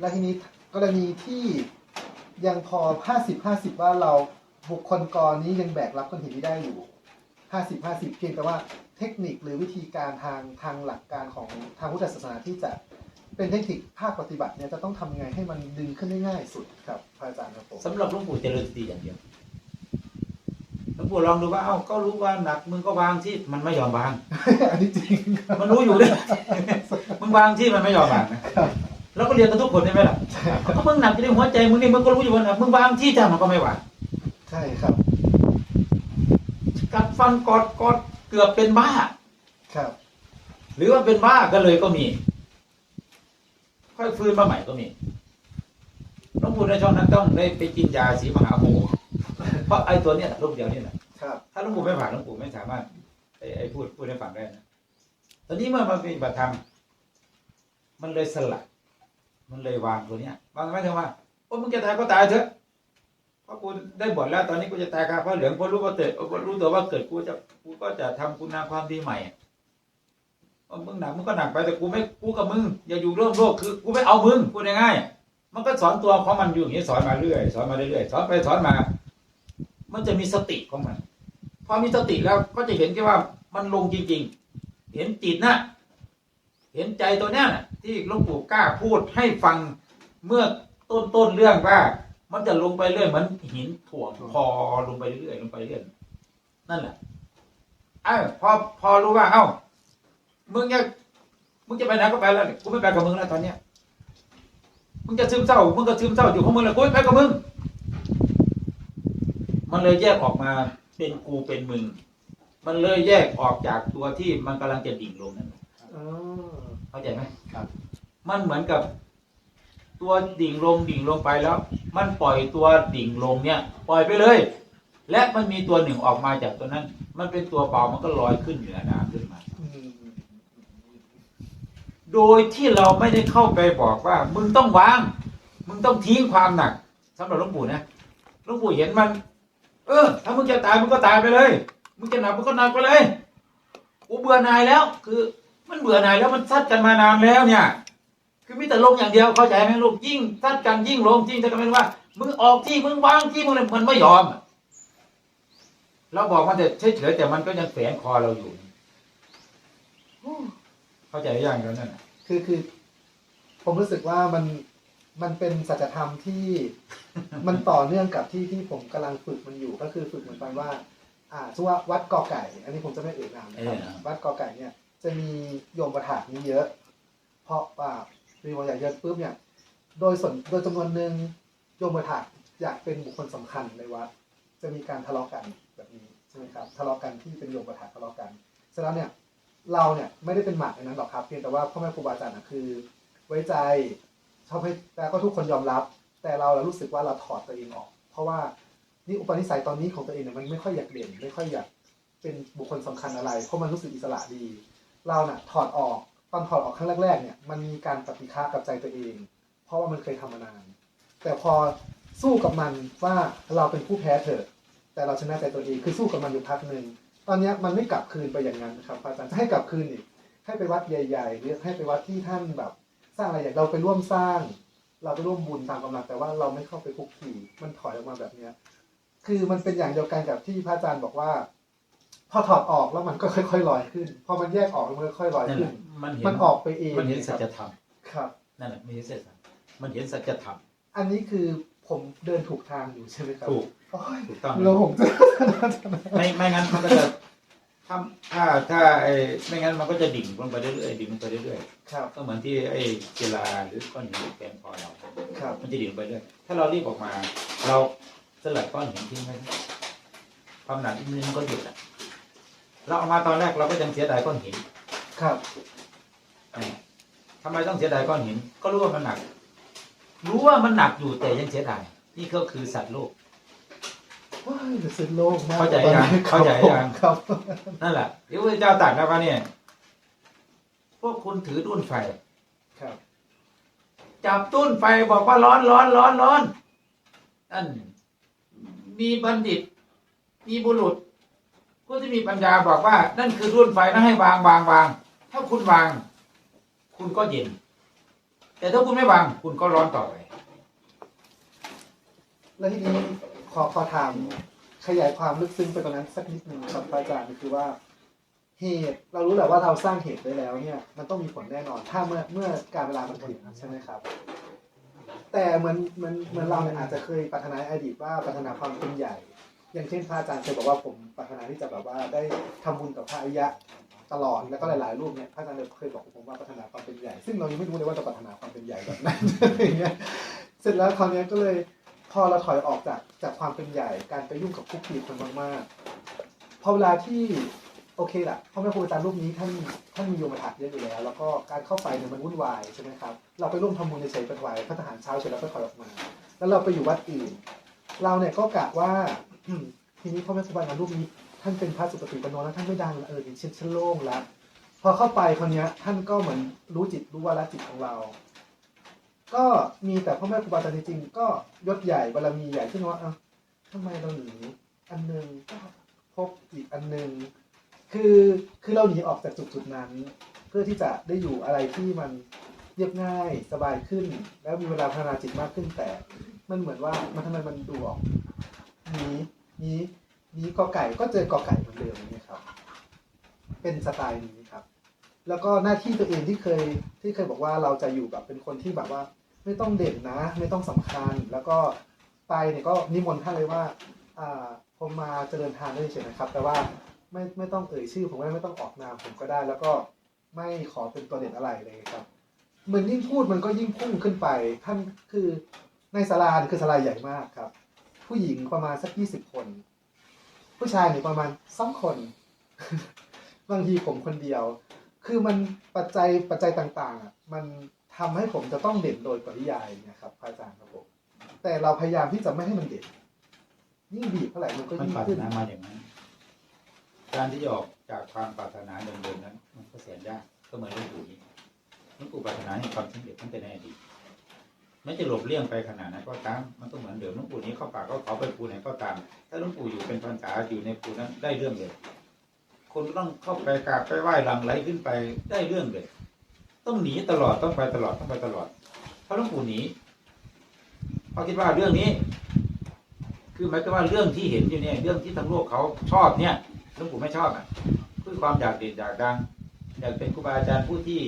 แล้วทีนี้กรณีที่ยังพอ 50 50 ว่าเราบุคคลกรนี้ยังแบกรับก้อนหินนี้ได้อยู่ 50 50 เพียงแต่ว่าเทคนิคหรือวิธีการทางทางหลักการของทางพุทธศาสนาที่จะเป็นเทคนิคภาคปฏิบัติเนี่ยจะต้องทำไงให้มันดึงขึ้นได้ง่ายสุดครับพระอาจารย์ครับผมสำหรับหลวงปู่เจริญสติอย่างเดียวหลวงปู่ลองดูว่าเอ้าก็รู้ว่าหนักมึงก็วางที่มันไม่ยอมวาง อันนี้จริงครับมันรู้อยู่เลย มึงวางที่มันไม่ยอมวางนะ แล้วก็เรียนกันทุกคนใช่ไหมล่ะก็มึงหนักอยู่ในหัวใจมึงนี่มึงก็รู้อยู่ว่าหนักมึงวางที่จ้ามันก็ไม่วางใช่ครับ กัดฟันกอดกอดเกือบเป็นบ้า ครับ หรือว่าเป็นบ้าก็เลยก็มี ค่อยฟื้นมาใหม่ก็มีหลวงปู่ในช่วงนั้นต้องได้ไปกินยาสีมหาโมเพราะไอ้ตัวเนี้ยลูกเดียวนี่แหละ ครับ ถ้าหลวงปู่ไม่ผ่านหลวงปู่ไม่สามารถไอ้ไอ้พูดพูดให้ฟังได้นะ ตอนนี้เมื่อมาปฏิบัติธรรมมันเลยสลัด มันเลยวางตัวเนี้ยวางไม่ถึงว่าโอ้มึงจะตายก็ตายเถอะเพราะกูได้บวชแล้วตอนนี้กูจะตายคาพระเหลืองเพราะรู้ว่าเกิดรู้ตัวว่าเกิดกูจะกูก็จะทำคุณงามความดีใหม่เอามึงหนักมึงก็หนักไปแต่กูไม่กูกับมึงอย่าอยู่ร่วมโลกคือกูไม่เอามึงพูดง่ายๆมันก็สอนตัวของมันอยู่อย่างนี้สอนมาเรื่อยสอนมาเรื่อยสอนไปสอนมา มันจะมีสติของมันพอมีสติแล้วก็จะเห็นแค่ว่ามันลงจริง ๆ เห็นจิตนะ เห็นใจตัวเนี้ยน่ะที่หลวงปู่กล้าพูดให้ฟังเมื่อต้นต้นๆเรื่องว่า มันจะลงไปเรื่อยเหมือนหินถ่วงพอลงไปเรื่อยๆลงไปเรื่อยนั่นแหละอ้าวพอพอรู้ว่า เอ้ามึงจะมึงจะไปไหนก็ไปแล้วกูไม่ไปกับมึงแล้วตอนเนี้ยมึงจะซึมเศร้ามึงก็ซึมเศร้าอยู่ของมึงแล้วกูไม่ไปกับมึงมันเลยแยกออกมาเป็นกูเป็นมึง มันเลยแยกออกจากตัวที่มันกำลังจะดิ่งลงนั่นแหละอ๋อ เข้าใจไหมครับ มันเหมือนกับ ตัวดิ่งลงดิ่งลงไปแล้ว มันปล่อยตัวดิ่งลงเนี่ย ปล่อยไปเลย และมันมีตัวหนึ่งออกมาจากตัวนั้น มันเป็นตัวเบามันก็ลอยขึ้นเหนือน้ำขึ้นมาอืมโดยที่เราไม่ได้เข้าไปบอกว่า มึงต้องวาง มึงต้องทิ้งความหนักสำหรับหลวงปู่นะหลวงปู่เห็นมัน เออ ถ้ามึงจะตายมึงก็ตายไปเลย มึงจะหนักมึงก็หนักไปเลยกูเบื่อหน่ายแล้ว คือ มันเบื่อหน่ายแล้วมันซัดกันมานานแล้วเนี่ย คือมีแต่ลงอย่างเดียวเข้าใจไหมลูกยิ่งซัดกันยิ่งลงยิ่งจะกันเป็นว่ามึงออกที่มึงวางที่มึงเลยมันไม่ยอมอะเราบอกมันแต่เฉยๆแต่มันก็ยังแฝงคอเราอยู่เข้าใจยังแล้วนั่นน่ะคือคือ ผมรู้สึกว่ามันมันเป็นสัจธรรมที่มันต่อเนื่องกับที่ที่ผมกำลังฝึกมันอยู่ก็คือฝึกเหมือนกันว่า อ่าสมมุติว่าวัดกอไก่ อันนี้ผมจะไม่เอ่ยนามนะครับเออวัดกอไก่เนี่ย จะมีโยมประถานี้เยอะ เพราะว่ามีโยมอย่างเยอะปุ๊บเนี่ย โดยส่วนโดยจำนวนหนึ่งโยมประถาอยากเป็นบุคคลสำคัญในวัดจะมีการทะเลาะกันแบบนี้ใช่ไหมครับทะเลาะกันที่เป็นโยมประถาทะเลาะกันเสร็จแล้วเนี่ยเราเนี่ยไม่ได้เป็นหมากในนั้นหรอกครับเพียงแต่ว่าพ่อแม่ครูบาอาจารย์นะคือ ไว้ใจชอบให้แล้วก็ทุกคนยอมรับ แต่เราเรารู้สึกว่าเราถอดตัวเองออก เพราะว่านี่อุปนิสัยตอนนี้ของตัวเองเนี่ยมันไม่ค่อยอยากเด่นไม่ค่อยอยากเป็นบุคคลสำคัญอะไร เพราะมันรู้สึกอิสระดี เราน่ะถอดออกตอนถอดออกครั้งแรกๆเนี่ยมันมีการปฏิฆากับใจตัวเอง เพราะว่ามันเคยทำมานาน แต่พอสู้กับมันว่าเราเป็นผู้แพ้เถอะ แต่เราชนะใจตัวเองคือสู้กับมันอยู่พักหนึ่งตอนนี้มันไม่กลับคืนไปอย่างนั้นครับอาจารย์จะให้กลับคืนอีกให้ไปวัดใหญ่ๆหรือให้ไปวัดที่ท่านแบบ สร้างอะไรอย่างเราไปร่วมสร้าง เราไปร่วมบุญตามกำลังแต่ว่าเราไม่เข้าไปคุกคีมันถอยออกมาแบบเนี้ยคือมันเป็นอย่างเดียวกันกับที่พระอาจารย์บอกว่า พอถอดออกแล้วมันก็ค่อยๆลอยขึ้น พอมันแยกออกแล้วมันก็ค่อยๆลอยนั่นแหขึ้น ละมันเห็นมันออกไปเองมันเห็นสัคจรับธรรมครับ นั่นแหละไม่เห็นสัจธรรมมันเห็นสัจธรรมอันนี้คือผมเดินถูกทางอยู่ใช่ไหมครับถูกโอ้ยถูกต้อง แล้วผมจะ ไม่ไม่งั้นมันก็จะถ้าถ้าถ้าไอ้ไม่งั้นมันก็จะดิ่งลงไปเรื่อยๆดิ่งลงไปเรื่อยครับ ๆก็เหมือนที่ไอ้กีฬาหรือก้อนหินแกนคอเรา ครับ มันจะดิ่งไปเรื่อยถ้าเรารีบออกมา เราสลัดก้อนหินทิ้งไว้ความหนักนิดนึงมันก็หยุดอะ เราเอามาตอนแรกเราก็ยังเสียดายก้อนหินครับเออทำไมต้องเสียดายก้อนหิน ก็รู้ว่ามันหนัก รู้ว่ามันหนักอยู่แต่ยังเสียดายนี่ก็คือสัตว์โลก ว้ายจะสิ้นโลกมากเข้าใจตอนยังนี้เข้าใจยัง ครับนั่นแหละที่พระเจ้าตรัสนะว่าเนี่ย พวกคุณถือดุ้นไฟ ครับ จับตุ้นไฟบอกว่าร้อนร้อนร้อนร้อนนั่นมีบัณฑิต มีบุรุษ ผู้ที่มีปัญญาบอกว่า นั่นคือรุ่นไฟนะให้วางวางวาง ถ้าคุณวาง คุณก็เย็น แต่ถ้าคุณไม่วาง คุณก็ร้อนต่อไป แล้วทีนี้ขอขอถามขยายความลึกซึ้งไปกว่านั้นสักนิดหนึ่งครับอาจารย์คือว่า เหตุเรารู้แหละว่าเราสร้างเหตุไว้แล้วเนี่ย มันต้องมีผลแน่นอน ถ้าเมื่อเมื่อการเวลามันถึงใช่ไหมครับ แต่เหมือนเหมือนเหมือนเราเนี่ยอาจจะเคยปรารถนาในอดีตว่าปรารถนาความเป็นใหญ่ อย่างเช่นพระอาจารย์เคยบอกว่าผมปรารถนาที่จะแบบว่าได้ทำบุญกับพระอริยะตลอดแล้วก็หลายๆรูปเนี่ยพระอาจารย์เคยบอกผมว่าปรารถนาความเป็นใหญ่ ซึ่งเรายังไม่รู้เลยว่าจะปรารถนาความเป็นใหญ่แบบนั้นอย่างเงี้ยเสร็จแล้วคราวนี้ก็เลยพอเราถอยออกจากจากความเป็นใหญ่การไปยุ่งกับคุกคีคนมากๆพอเวลาที่โอเคแหละพ่อแม่ครูอาจารย์รูปนี้ท่านท่านมีโยมถักเยอะอยู่แล้ว แล้วก็การเข้าไปเนี่ยมันวุ่นวายใช่ไหมครับเราไปร่วมทำบุญเฉยไปถวายพระทหารเช้าเสร็จแล้วก็ถอยออกมา แล้วเราไปอยู่วัดอื่น เราเนี่ยก็กะว่า ทีนี้พ่อแม่ครูอาจารย์รูปนี้ ท่านเป็นพระสุปฏิปันโนแล้วท่านไม่ดังละเออเช่นชั้นโล่งแล้วพอเข้าไปคนนี้ท่านก็เหมือนรู้จิตรู้วาระจิตของเรา ก็มีแต่พ่อแม่ครูบาอาจารย์จริงๆก็ยศใหญ่บารมีใหญ่ขึ้นว่าเอ้าทำไมเราหนีอันหนึ่งก็พบอีกอันหนึ่งคือคือเราหนีออกจากจุดจุดนั้น เพื่อที่จะได้อยู่อะไรที่มันเรียบง่ายสบายขึ้น แล้วมีเวลาพัฒนาจิตมากขึ้นแต่ มันเหมือนว่ามันทำไมมันดูออกหนี นีหนีกอไก่ก็เจอกอไก่เหมือนเดิมนี่ครับ เป็นสไตล์นี้ครับ แล้วก็หน้าที่ตัวเองที่เคยที่เคยบอกว่าเราจะอยู่แบบเป็นคนที่แบบว่า ไม่ต้องเด่นนะ ไม่ต้องสำคัญ แล้วก็ไปเนี่ยก็นิมนต์ท่านเลยว่าอ่าผมมาเจริญทานได้เฉยนะครับ แต่ว่าไม่ไม่ต้องเอ่ยชื่อผมก็ได้ไม่ต้องออกนามผมก็ได้ แล้วก็ไม่ขอเป็นตัวเด่นอะไรเลยครับเหมือนยิ่งพูดมันก็ยิ่งพุ่งขึ้นไปท่านคือในศาลายคือศาลาใหญ่มากครับ ผู้หญิงประมาณสักยี่สิบคน ผู้ชายเนี่ยประมาณสองคน บางทีผมคนเดียว คือมันปัจจัยปัจจัยต่างๆอะมันทำให้ผมจะต้องเด่นโดยปริยายนะครับพระอาจารย์ครับผมแต่เราพยายามที่จะไม่ให้มันเด่นยิ่งบีบเท่าไหร่มันก็มันยิ่งปรารถขึ้นนามาอย่างนั้นการที่จะออกจากความปรารถนาเดิมๆนั้น มันก็แสนยากก็เหมือนหลวงปู่นี้หลวงปู่ปรารถนาให้ความสำเร็จตั้งแต่ในอดีต ไม่จะหลบเลี่ยงไปขนาดนั้นก็ตามมันก็เหมือนเดิมหลวงปู่นี้เข้าป่าก็เขาไปปูไหนก็ตาม ถ้าหลวงปู่อยู่เป็นพรรษาอยู่ในปูนั้นได้เรื่องเลยคนต้องเข้าไปกราบไปไหว้ลังไหลขึ้นไปได้เรื่องเลย ต้องหนีตลอดต้องไปตลอดต้องไปตลอดเพราหลวงปู่หนีเพราคิดว่าเรื่องนี้ คือหมายถึงว่าเรื่องที่เห็นอยู่เนี่ยเรื่องที่ทั้งโลกเขาชอบเนี่ยหลวงปู่ไม่ชอบอะคือความอยากเด่นอยากดัง อยากเป็นครูบาอาจารย์ผู้ที่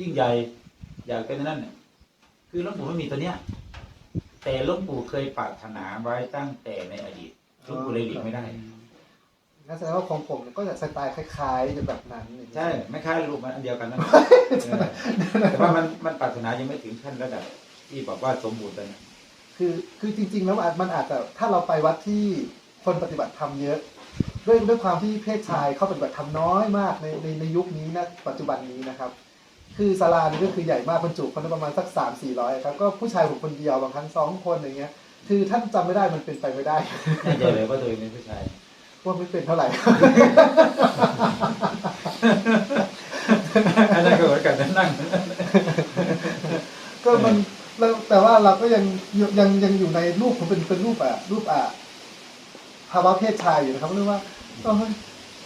ยิ่งใหญ่อยากเป็นนั่นเนี่ย คือหลวงปู่ไม่มีตัวเนี้ย แต่หลวงปู่เคยปรารถนาไว้ตั้งแต่ในอดีตหลวงปู่เลยหลีกไม่ได้นั่นแสดงว่าของผมก็จะสไตล์คล้ายๆแบบนั้นอย่างเงี้ยใช่ ไม่คล้ายรูปมันอันเดียวกันนั่นเออแต่ว่ามันมันปรารถนายังไม่ถึงขั้นระดับที่บอกว่าสมบูรณ์เลยนะคือคือจริง ๆ แล้วมันอาจมันอาจจะถ้าเราไปวัดที่คนปฏิบัติธรรมเยอะ ด้วยด้วยความที่เพศชายเข้าปฏิบัติธรรมน้อยมากในในในยุคนี้นะปัจจุบันนี้นะครับ คือศาลานี่ก็คือใหญ่มากบรรจุคนได้ประมาณสักสามสี่ร้อยครับก็ผู้ชายผมคนเดียวบางครั้งสองคนอย่างเงี้ย คือท่านจำไม่ได้มันเป็นไปไม่ได้แน่ใจเลยว่าตัวเองเป็นผู้ชายว่าไม่เป็นเท่าไหร่อันนั้นก็เหมือนกันนะนั่งก็มันแล้วแต่ว่าเราก็ยังยังยังอยู่ในรูปผมเป็นเป็นรูปอะรูปอะภาวะเพศชายอยู่นะครับเรื่องว่าเอ้ย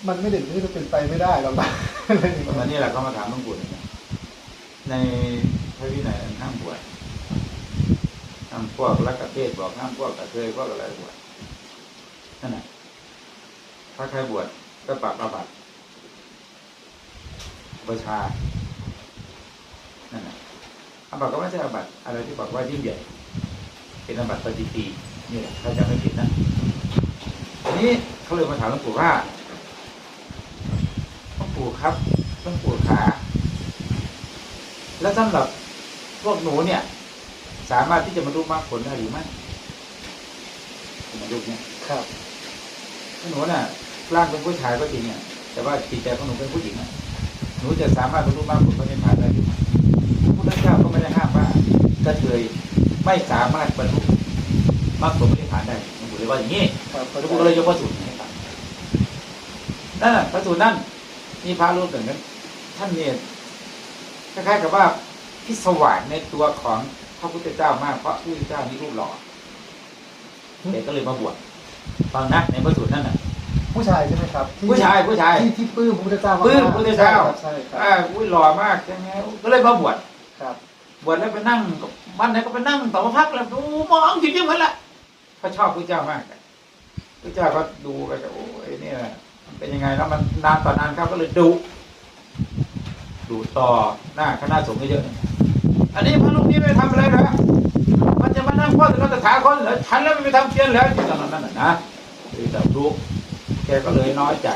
มันไม่เด่นที่จะเป็นไปไม่ได้หรอกนะอะไรอย่างเงี้ยวันนี้แหละเขามาถามหลวงปู่เนี่ย ในพระวินัยอันห้ามบวชห้ามพวกรักกระเทศบอกห้ามพวกกระเทยพวกอะไรบวชนั่นแหละถ้าใครบวชก็ปรับอาบัติประชา นั่นแหละอาบัติก็ไม่ใช่อาบัติอะไรที่บอกว่ายิ่งใหญ่ เป็นอาบัติปฏิปีนี่แหละถ้าจะไม่ผิดนะทีนี้เขาเลยมาถามหลวงปู่ว่าหลวงปู่ครับหลวงปู่ขา แล้วสำหรับพวกหนูเนี่ย สามารถที่จะบรรลุมรรคผลได้หรือไม่บรรลุเนี่ยครับถ้าหนูน่ะร่างเป็นผู้ชายก็จริงเนี่ย แต่ว่าจิตใจของหนูเป็นผู้หญิงอะหนูจะสามารถบรรลุมรรคผลพระนิพพานได้หรือไม่พระพุทธเจ้าก็ไม่ได้ห้ามว่ากระเทยไม่สามารถบรรลุมรรคผลพระนิพพานได้หลวงปู่เลยว่าอย่างนี้ครับพระพุทธเลยยกพระสูตรให้ฟังนั่นน่ะพระสูตรนั่นมีพระรูปหนึ่งนั้นท่านเนี่ย คล้ายๆกับว่าพิศวาสในตัวของพระพุทธเจ้ามากเพราะพระพุทธเจ้ามีรูปหล่อเด็กก็เลยมาบวชฟังนะในพระสูตรนั่นน่ะ ผู้ชายใช่ไหมครับที่ผู้ชายผู้ชาย ที่ที่ปลื้มพระพุทธเจ้ามากปลื้มพระพุทธเจ้า ใช่ครับอ่าอุ้ยหล่อมากใช่ไหมก็เลยมาบวชครับบวชแล้วไปนั่งวันไหนก็ไปนั่งต่อพักแล้วดูมองอยู่ที่มันละเขาชอบพระเจ้ามากเลยพระเจ้าก็ดูไปก็โอ้ยเนี่ยมันเป็นยังไงแล้วมันนานต่อนานเขาก็เลยดุ ดุต่อหน้าคณะสงฆ์เยอะๆอันนี้พระลูกนี้ไม่ทำอะไรนะมันจะมานั่งพ่อถึงเราจะถาคนเหรอฉันแล้วไม่ไปทำเพี้ยนแล้วที่ตอนนั้นน่ะนะคือแต่รู้แกก็เลยน้อยใจ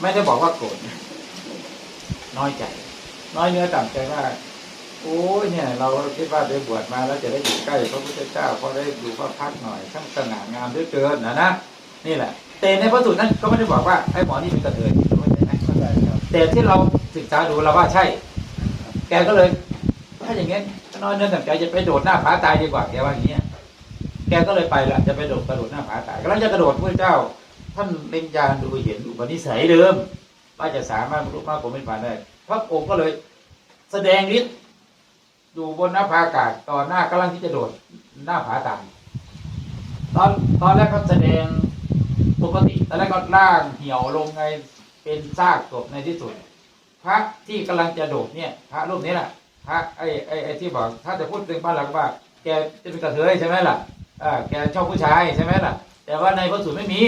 ไม่ได้บอกว่าโกรธน้อยใจ น้อยเนื้อต่ำใจว่าโอ้ยเนี่ยเราคิดว่าไปบวชมาแล้วจะได้อยู่ใกล้พระพุทธเจ้าพอได้ดูพระพักหน่อยช่างสง่างามด้วยเกินนะนะนี่แหละแต่ในพระสูตรนั้นก็ไม่ได้บอกว่าไอ้หมอนี่เป็นกระเทย แต่ที่เราศึกษาดูเราว่าใช่ แกก็เลย ถ้าอย่างงี้น้อยเนื้อต่ำใจจะไปโดดหน้าผาตายดีกว่าแกว่าอย่างเงี้ยแกก็เลยไปละจะไปโดดกระโดดหน้าผาตายกำลังจะกระโดดพระเจ้า ท่านเล็งยานดูเห็นอุปนิสัยเดิมว่าจะสามารถรรลุมรรคผลเป็นผ่านได้พระองค์ก็เลย แสดงฤทธิ์อยู่บนหน้าผาอากาศตอนหน้ากำลังที่จะโดดหน้าผาตามตอนตอนแรกก็แสดงปกติตอนแรกก็ร่างเหี่ยวลงไง เป็นซากศพในที่สุด พระที่กำลังจะโดดเนี่ย พระรูปนี้แหละพระไอ้ไอ้ไอ้ที่บอกถ้าจะพูดถึงบ้านหลังว่า แกจะเป็นกระเทยใช่ไหมล่ะอ่าแกชอบผู้ชายใช่ไหมล่ะ แต่ว่าในพระสูตรไม่มี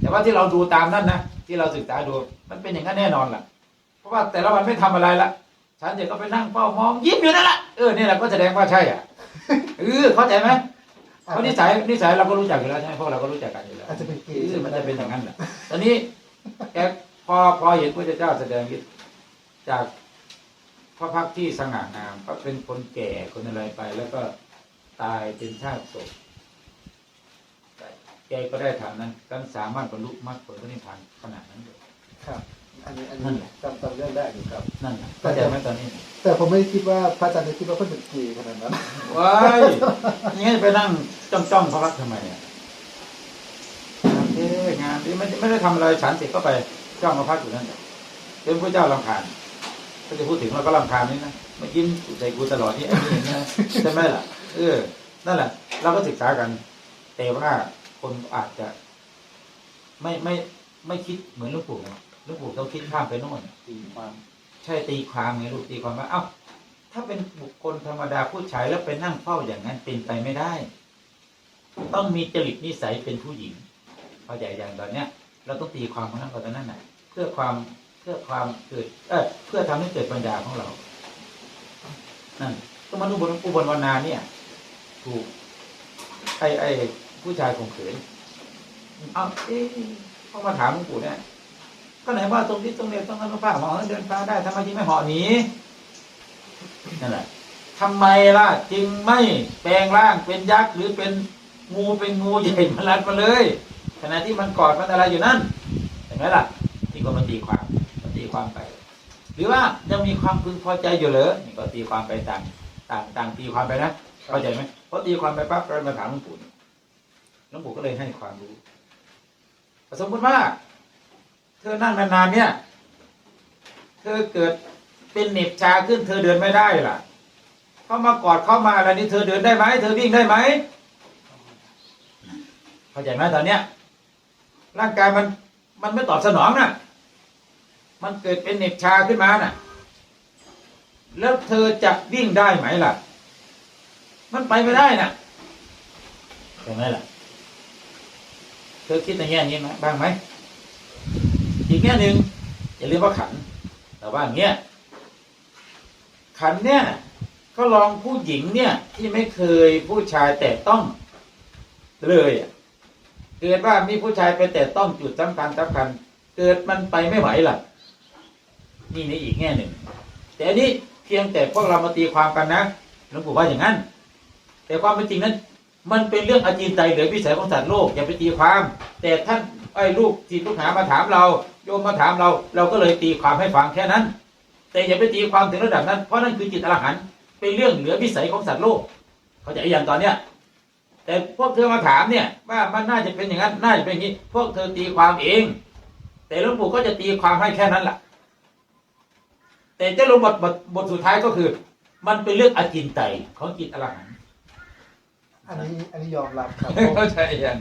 แต่ว่าที่เราดูตามนั่นนะที่เราศึกษาดูมันเป็นอย่างนั้นแน่นอนล่ะ เพราะว่าแต่ละวันไม่ทำอะไรละฉันเดี๋ยวก็ไปนั่งเฝ้ามองยิ้มอยู่นั่นแหละเออนี่แหละก็แสดงว่าใช่อะเออเข้าใจไหมเพราะนิสัยนิสัยเราก็รู้จักอยู่แล้วใช่ไหมพวกเราก็รู้จักกันอยู่แล้วอาจจะเป็นเกเอย์อมันจะเป็นอย่างนั้นแหละตอนนี้ แกพอพอเห็นพระเจ้าแสดงฤทธิ์จากพระพักตร์ที่สง่างามก็เป็นคนแก่คนอะไรไป แล้วก็ตายเป็นชาติศพแกก็ได้ทำนั้นกันสามารถบรรลุมรรคผลนิพพานขนาดนั้นเลยครับ อันนี้อันนั่นี้นแหละจำจำเรื่องได้อยู่ครับ นั่นแหละเข้าใจไหมตอนนี้ แต่ผมไม่คิดว่าพระอาจารย์จะคิดว่าเพื่อนเป็นเกย์ขนาดนั้นว้ายนี่ให้ไปนั่งจ้องจ้องๆพระพักตร์ทำไมอะงานเท่งานที่ไม่ไม่ได้ทำอะไรฉันเสร็จก็ไปจ้องพระพักตร์อยู่นั่นแหละเป็นพระเจ้าลำคาญถ้าจะพูดถึงเราก็ลำคาญนี่นะมายิ้มใส่กูตลอดนี่ไอ้นี่นะใช่ไหมล่ะ เออ นั่นแหละ เราก็ศึกษากัน แต่ว่าคนอาจจะ ไม่ไม่ไม่คิดเหมือนหลูกปู่นะหลูกปู่ต้องคิดข้ามไปโน่นตีความใช่ตีความไงลูกตีความว่าเอ้าถ้าเป็นบุคคลธรรมดาผู้ชายแล้วไปนั่งเฝ้าอย่างนั้นเป็นไปไม่ได้ ต้องมีจริตนิสัยเป็นผู้หญิง เข้าใจอย่างตอนเนี้ยเราต้องตีความของนั้นก่อนตอนนั้นน่ะ เพื่อความเพื่อความเกิด เออเพื่อทำให้เกิดปัญญาของเรานั่นก็มาดูบนอุบลวรรณาเนี่ย ถูกไอไอผู้ชายข่มขืนเอาเอ๊ะเขามาถามหลวงปู่เนี่ยก็ไหนว่าตรงที่ตรงเนี้ยต้องนั้นก็ผ้าหอเดินฟ้าได้ทำไมจึงไม่เหอหนีนั่นแหละทำไมล่ะ จึงไม่แปลงร่างเป็นยักษ์หรือเป็นงูเป็นงูใหญ่มาลัดมาเลย ขณะที่มันกอดมันอะไรอยู่นั่นเห็นไหมล่ะที่ก็มาตีความมาตีความไป หรือว่ายังมีความพึงพอใจอยู่เหรอนี่ก็ตีความไปต่างต่างต่างตีความไปนะเข้าใจไหมพอตีความไปปั๊บเรามาถามหลวงปู่หลวงปู่ก็เลยให้ความรู้สมมติว่า เธอนั่งนานๆเนี่ย เธอเกิดเป็นเหน็บชาขึ้น เธอเดินไม่ได้ล่ะเข้ามากอดเข้ามาอะไรนี่เธอเดินได้ไหมเธอวิ่งได้ไหมเข้าใจไหมตอนเนี้ย ร่างกายมันมันไม่ตอบสนองน่ะ มันเกิดเป็นเหน็บชาขึ้นมาน่ะ แล้วเธอจะวิ่งได้ไหมล่ะ มันไปไม่ได้น่ะใช่ไหมล่ะ เธอคิดในแง่นี้ไหมบ้างไหม อีกแง่หนึ่งอย่าลืมว่าขัน แต่ว่าอย่างเงี้ยขันเนี่ยก็ลองผู้หญิงเนี่ย ที่ไม่เคยผู้ชายแต่ต้องเลยอะ เกิดว่ามีผู้ชายไปแต่ต้องจุดสำคัญสำคัญ เกิดมันไปไม่ไหวล่ะ นี่ในอีกแง่หนึ่ง แต่อันนี้เพียงแต่พวกเรามาตีความกันนะหลวงปู่ว่าอย่างนั้น แต่ความเป็นจริงนั้น มันเป็นเรื่องอาจีนใจหรือวิสัยของสัตว์โลกอย่าไปตีความ แต่ท่านไอ้ลูกศิษย์ลูกหามาถามเรา โยมมาถามเรา เราก็เลยตีความให้ฟังแค่นั้น แต่อย่าไปตีความถึงระดับนั้นเพราะนั่นคือจิตอรหันต์เป็นเรื่องเหลือวิสัยของสัตว์โลก เขาจะอย่างตอนเนี้ย แต่พวกเธอมาถามเนี่ย ว่ามันน่าจะเป็นอย่างนั้นน่าจะเป็นอย่างนี้ พวกเธอตีความเอง แต่หลวงปู่ก็จะตีความให้แค่นั้นแหละแต่เจ้าลงบทบทบทสุดท้ายก็คือ มันเป็นเรื่องอาจินไตยของจิตอรหันต์อันนี้อันนี้ยอมรับครับ เข้าใจยัง